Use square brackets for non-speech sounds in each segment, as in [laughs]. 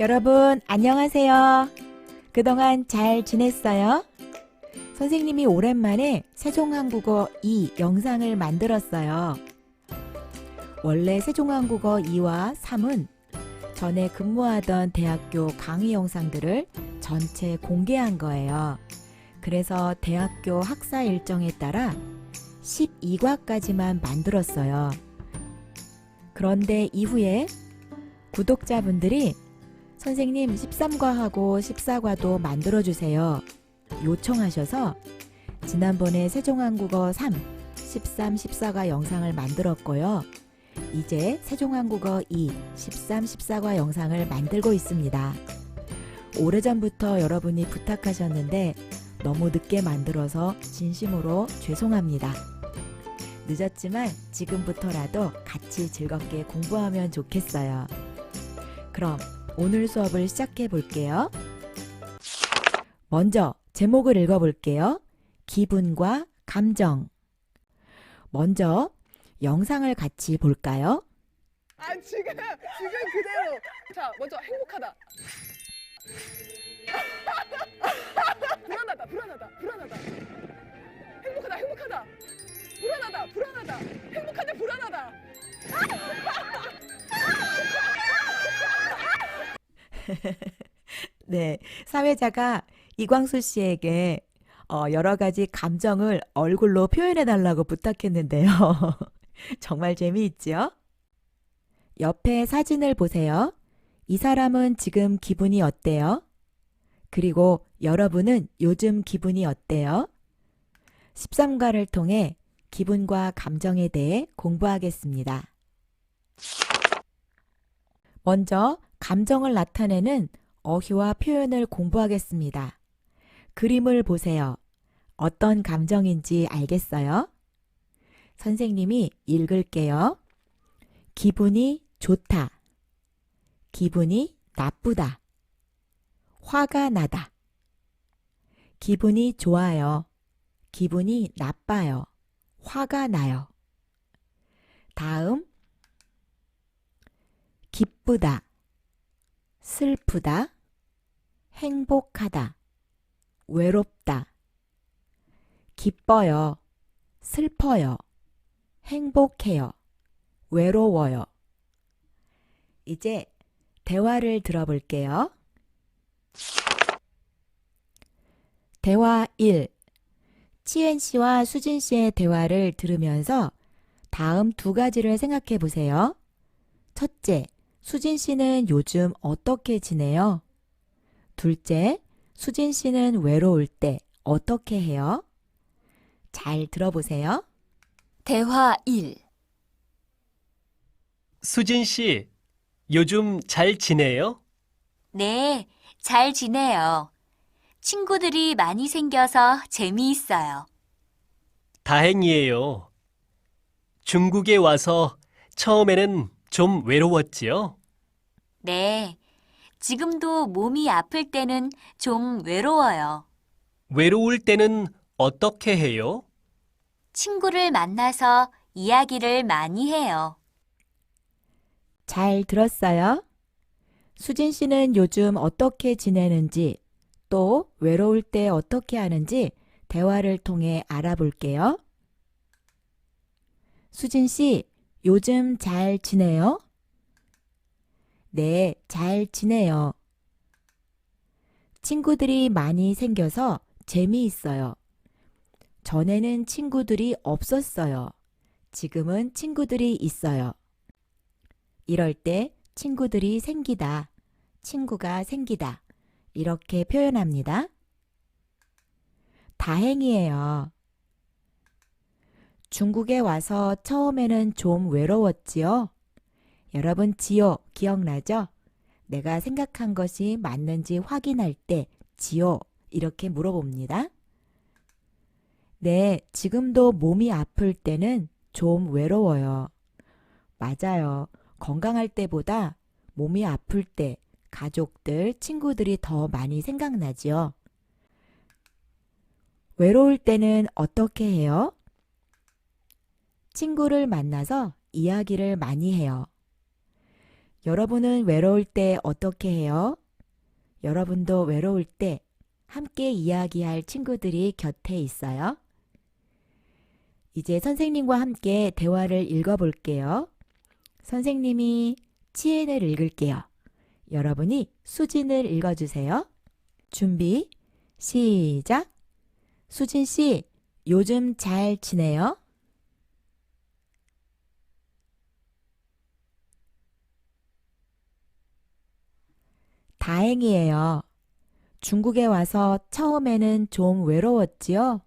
여러분, 안녕하세요. 그동안 잘 지냈어요? 선생님이 오랜만에 세종한국어 2 영상을 만들었어요. 원래 세종한국어 2와 3은 전에 근무하던 대학교 강의 영상들을 전체 공개한 거예요. 그래서 대학교 학사 일정에 따라 12과까지만 만들었어요. 그런데 이후에 구독자분들이 선생님 13과하고 14과도 만들어주세요. 요청하셔서 지난번에 세종한국어 3, 13, 14과 영상을 만들었고요. 이제 세종한국어 2, 13, 14과 영상을 만들고 있습니다. 오래전부터 여러분이 부탁하셨는데 너무 늦게 만들어서 진심으로 죄송합니다. 늦었지만 지금부터라도 같이 즐겁게 공부하면 좋겠어요. 그럼 오늘 수업을 시작해 볼게요. 먼저 제목을 읽어 볼게요. 기분과 감정. 먼저 영상을 같이 볼까요? 아 지금 지금 그대로 자 먼저 행복하다 불안하다 불안하다 불안하다 행복하다 행복하다 불안하다 불안하다 행복한데 불안하다 [laughs] 네, 사회자가 이광수 씨에게 어, 여러 가지 감정을 얼굴로 표현해 달라고 부탁했는데요. [laughs] 정말 재미있지요? 옆에 사진을 보세요. 이 사람은 지금 기분이 어때요? 그리고 여러분은 요즘 기분이 어때요? 13과를 통해 기분과 감정에 대해 공부하겠습니다. 먼저 감정을 나타내는 어휘와 표현을 공부하겠습니다. 그림을 보세요. 어떤 감정인지 알겠어요? 선생님이 읽을게요. 기분이 좋다. 기분이 나쁘다. 화가 나다. 기분이 좋아요. 기분이 나빠요. 화가 나요. 다음, 기쁘다. 슬프다. 행복하다. 외롭다. 기뻐요. 슬퍼요. 행복해요. 외로워요. 이제 대화를 들어볼게요. 대화 1. 치엔 씨와 수진 씨의 대화를 들으면서 다음 두 가지를 생각해 보세요. 첫째, 수진 씨는 요즘 어떻게 지내요? 둘째, 수진 씨는 외로울 때 어떻게 해요? 잘 들어보세요. 대화 1. 수진 씨, 요즘 잘 지내요? 네, 잘 지내요. 친구들이 많이 생겨서 재미있어요. 다행이에요. 중국에 와서 처음에는 좀 외로웠지요? 네, 지금도 몸이 아플 때는 좀 외로워요. 외로울 때는 어떻게 해요? 친구를 만나서 이야기를 많이 해요. 잘 들었어요? 수진 씨는 요즘 어떻게 지내는지 또 외로울 때 어떻게 하는지 대화를 통해 알아볼게요. 수진 씨, 요즘 잘 지내요? 네, 잘 지내요. 친구들이 많이 생겨서 재미있어요. 전에는 친구들이 없었어요. 지금은 친구들이 있어요. 이럴 때 친구들이 생기다, 친구가 생기다, 이렇게 표현합니다. 다행이에요. 중국에 와서 처음에는 좀 외로웠지요? 여러분, 지요, 기억나죠? 내가 생각한 것이 맞는지 확인할 때, 지요, 이렇게 물어봅니다. 네, 지금도 몸이 아플 때는 좀 외로워요. 맞아요. 건강할 때보다 몸이 아플 때 가족들, 친구들이 더 많이 생각나지요. 외로울 때는 어떻게 해요? 친구를 만나서 이야기를 많이 해요. 여러분은 외로울 때 어떻게 해요? 여러분도 외로울 때 함께 이야기할 친구들이 곁에 있어요? 이제 선생님과 함께 대화를 읽어볼게요. 선생님이 치엔을 읽을게요. 여러분이 수진을 읽어주세요. 준비, 시작. 수진 씨, 요즘 잘 지내요? 다행이에요. 중국에 와서 처음에는 좀 외로웠지요?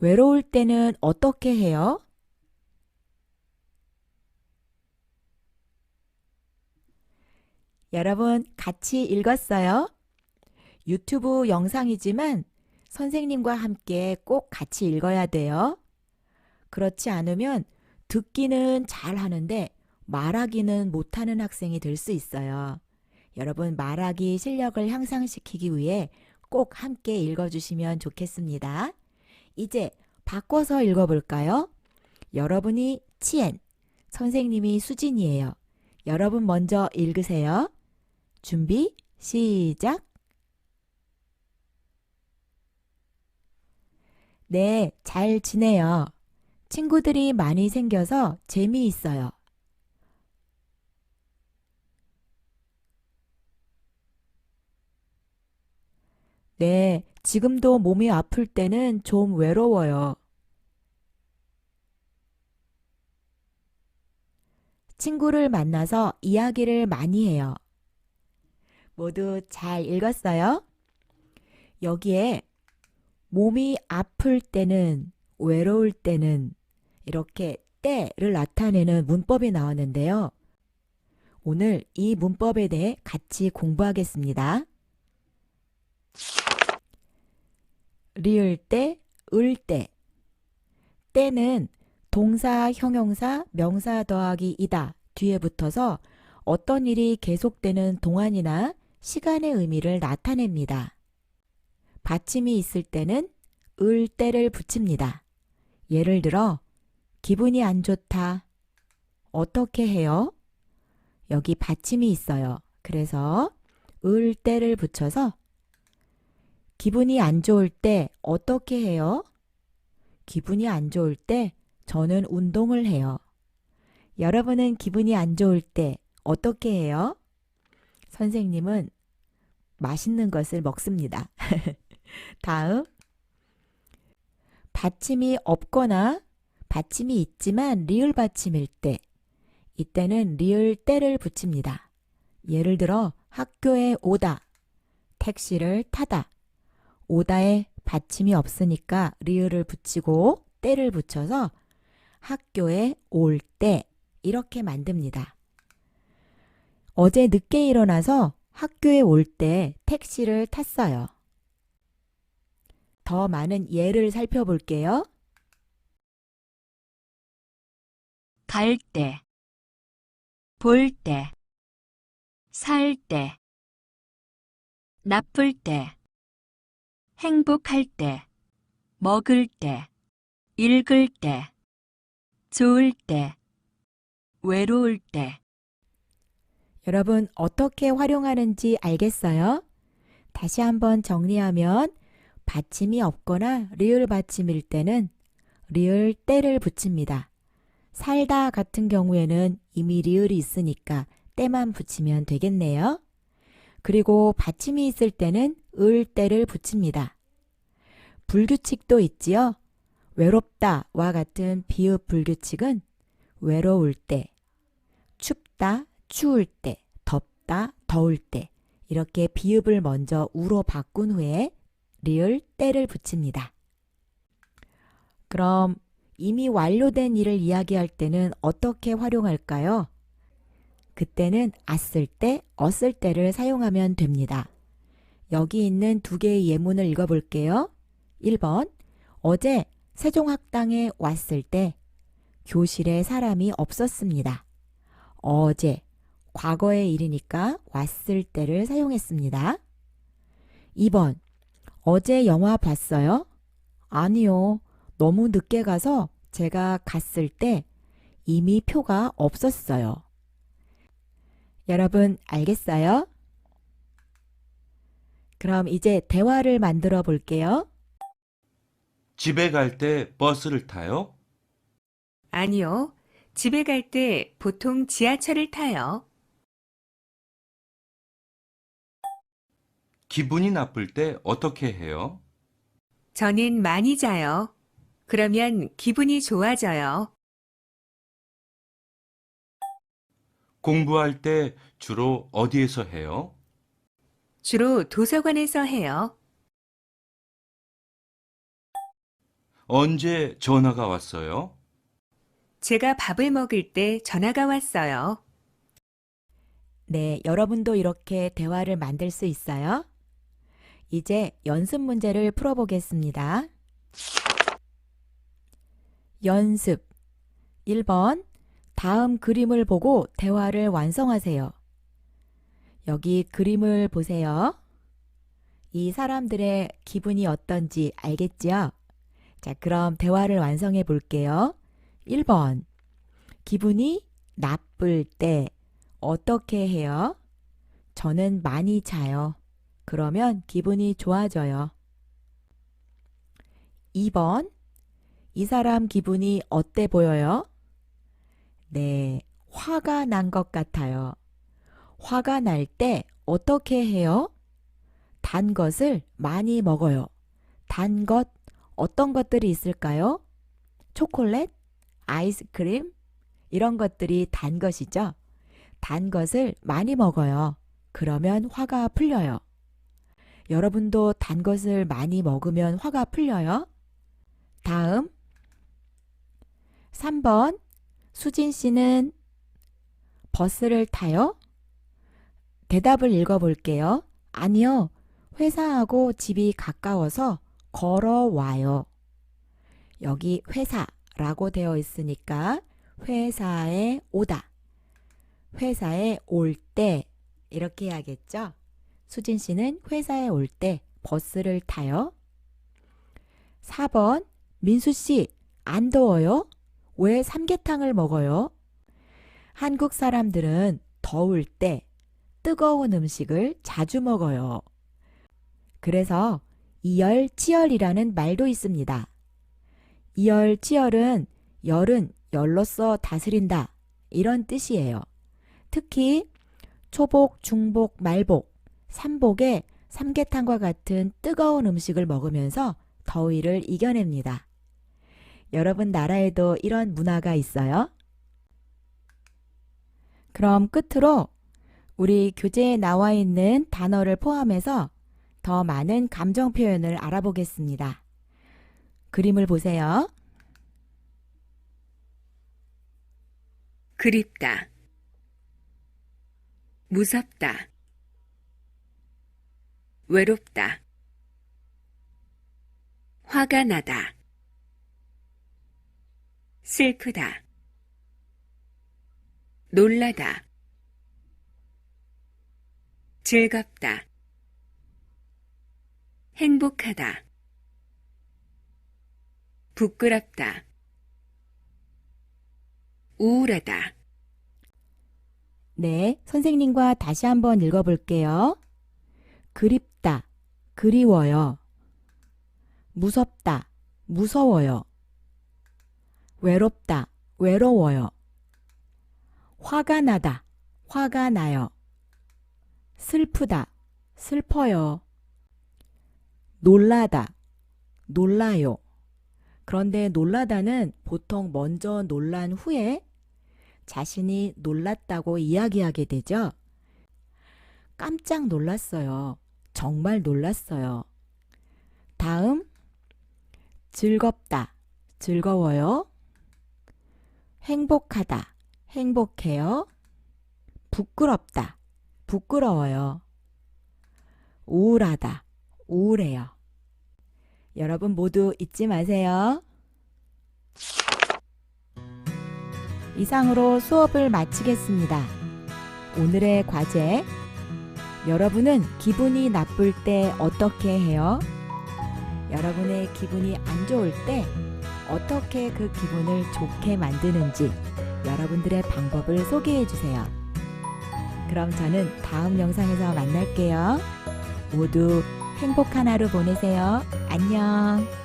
외로울 때는 어떻게 해요? 여러분 같이 읽었어요? 유튜브 영상이지만 선생님과 함께 꼭 같이 읽어야 돼요. 그렇지 않으면 듣기는 잘 하는데 말하기는 못하는 학생이 될 수 있어요. 여러분 말하기 실력을 향상시키기 위해 꼭 함께 읽어주시면 좋겠습니다. 이제 바꿔서 읽어볼까요? 여러분이 치엔, 선생님이 수진이에요. 여러분 먼저 읽으세요. 준비, 시작. 네, 잘 지내요. 친구들이 많이 생겨서 재미있어요. 네, 지금도 몸이 아플 때는 좀 외로워요. 친구를 만나서 이야기를 많이 해요. 모두 잘 읽었어요? 여기에 몸이 아플 때는, 외로울 때는 이렇게 때를 나타내는 문법이 나왔는데요. 오늘 이 문법에 대해 같이 공부하겠습니다. 리을 때, 을 때. 때는 동사, 형용사, 명사 더하기 이다 뒤에 붙어서 어떤 일이 계속되는 동안이나 시간의 의미를 나타냅니다. 받침이 있을 때는 을 때를 붙입니다. 예를 들어 기분이 안 좋다. 어떻게 해요? 여기 받침이 있어요. 그래서 을 때를 붙여서 기분이 안 좋을 때 어떻게 해요? 기분이 안 좋을 때 저는 운동을 해요. 여러분은 기분이 안 좋을 때 어떻게 해요? 선생님은 맛있는 것을 먹습니다. [laughs] 다음. 받침이 없거나 받침이 있지만 리을 받침일 때, 이때는 리을 때를 붙입니다. 예를 들어 학교에 오다, 택시를 타다. 오다에 받침이 없으니까 리을을 붙이고 때를 붙여서 학교에 올 때 이렇게 만듭니다. 어제 늦게 일어나서 학교에 올 때 택시를 탔어요. 더 많은 예를 살펴볼게요. 갈 때, 볼 때, 살 때, 나쁠 때, 행복할 때, 먹을 때, 읽을 때, 좋을 때, 외로울 때. 여러분 어떻게 활용하는지 알겠어요? 다시 한번 정리하면 받침이 없거나 리을 받침일 때는 리을 때를 붙입니다. 살다 같은 경우에는 이미 리을이 있으니까 때만 붙이면 되겠네요. 그리고 받침이 있을 때는 을 때를 붙입니다. 불규칙도 있지요. 외롭다와 같은 비읍 불규칙은 외로울 때, 춥다, 추울 때, 덥다, 더울 때 이렇게 비읍을 먼저 우로 바꾼 후에 리을 때를 붙입니다. 그럼 이미 완료된 일을 이야기할 때는 어떻게 활용할까요? 그때는 앗을 때, 어쓸 때를 사용하면 됩니다. 여기 있는 두 개의 예문을 읽어볼게요. 1번. 어제 세종학당에 왔을 때 교실에 사람이 없었습니다. 어제, 과거의 일이니까 왔을 때를 사용했습니다. 2번. 어제 영화 봤어요? 아니요. 너무 늦게 가서 제가 갔을 때 이미 표가 없었어요. 여러분, 알겠어요? 그럼 이제 대화를 만들어 볼게요. 집에 갈 때 버스를 타요? 아니요. 집에 갈 때 보통 지하철을 타요. 기분이 나쁠 때 어떻게 해요? 저는 많이 자요. 그러면 기분이 좋아져요. 공부할 때 주로 어디에서 해요? 주로 도서관에서 해요. 언제 전화가 왔어요? 제가 밥을 먹을 때 전화가 왔어요. 네, 여러분도 이렇게 대화를 만들 수 있어요? 이제 연습 문제를 풀어보겠습니다. 연습 1번 다음 그림을 보고 대화를 완성하세요. 여기 그림을 보세요. 이 사람들의 기분이 어떤지 알겠지요? 자, 그럼 대화를 완성해 볼게요. 1번 기분이 나쁠 때 어떻게 해요? 저는 많이 자요. 그러면 기분이 좋아져요. 2번. 이 사람 기분이 어때 보여요? 네, 화가 난 것 같아요. 화가 날 때 어떻게 해요? 단 것을 많이 먹어요. 단 것, 어떤 것들이 있을까요? 초콜릿, 아이스크림, 이런 것들이 단 것이죠. 단 것을 많이 먹어요. 그러면 화가 풀려요. 여러분도 단 것을 많이 먹으면 화가 풀려요. 다음 3번 수진 씨는 버스를 타요? 대답을 읽어볼게요. 아니요. 회사하고 집이 가까워서 걸어와요. 여기 회사라고 되어 있으니까 회사에 오다. 회사에 올 때 이렇게 해야겠죠? 수진 씨는 회사에 올 때 버스를 타요. 4번 민수 씨 안 더워요? 왜 삼계탕을 먹어요? 한국 사람들은 더울 때 뜨거운 음식을 자주 먹어요. 그래서 이열치열이라는 말도 있습니다. 이열치열은 열은 열로써 다스린다 이런 뜻이에요. 특히 초복, 중복, 말복, 삼복에 삼계탕과 같은 뜨거운 음식을 먹으면서 더위를 이겨냅니다. 여러분 나라에도 이런 문화가 있어요? 그럼 끝으로 우리 교재에 나와 있는 단어를 포함해서 더 많은 감정 표현을 알아보겠습니다. 그림을 보세요. 그립다. 무섭다. 외롭다. 화가 나다. 슬프다. 놀라다. 즐겁다. 행복하다. 부끄럽다. 우울하다. 네, 선생님과 다시 한번 읽어볼게요. 그립다, 그리워요. 무섭다, 무서워요. 외롭다, 외로워요. 화가 나다, 화가 나요. 슬프다, 슬퍼요. 놀라다, 놀라요. 그런데 놀라다는 보통 먼저 놀란 후에 자신이 놀랐다고 이야기하게 되죠. 깜짝 놀랐어요. 정말 놀랐어요. 다음, 즐겁다, 즐거워요. 행복하다, 행복해요. 부끄럽다, 부끄러워요. 우울하다, 우울해요. 여러분 모두 잊지 마세요. 이상으로 수업을 마치겠습니다. 오늘의 과제. 여러분은 기분이 나쁠 때 어떻게 해요? 여러분의 기분이 안 좋을 때 어떻게 그 기분을 좋게 만드는지 여러분들의 방법을 소개해 주세요. 그럼 저는 다음 영상에서 만날게요. 모두 행복한 하루 보내세요. 안녕.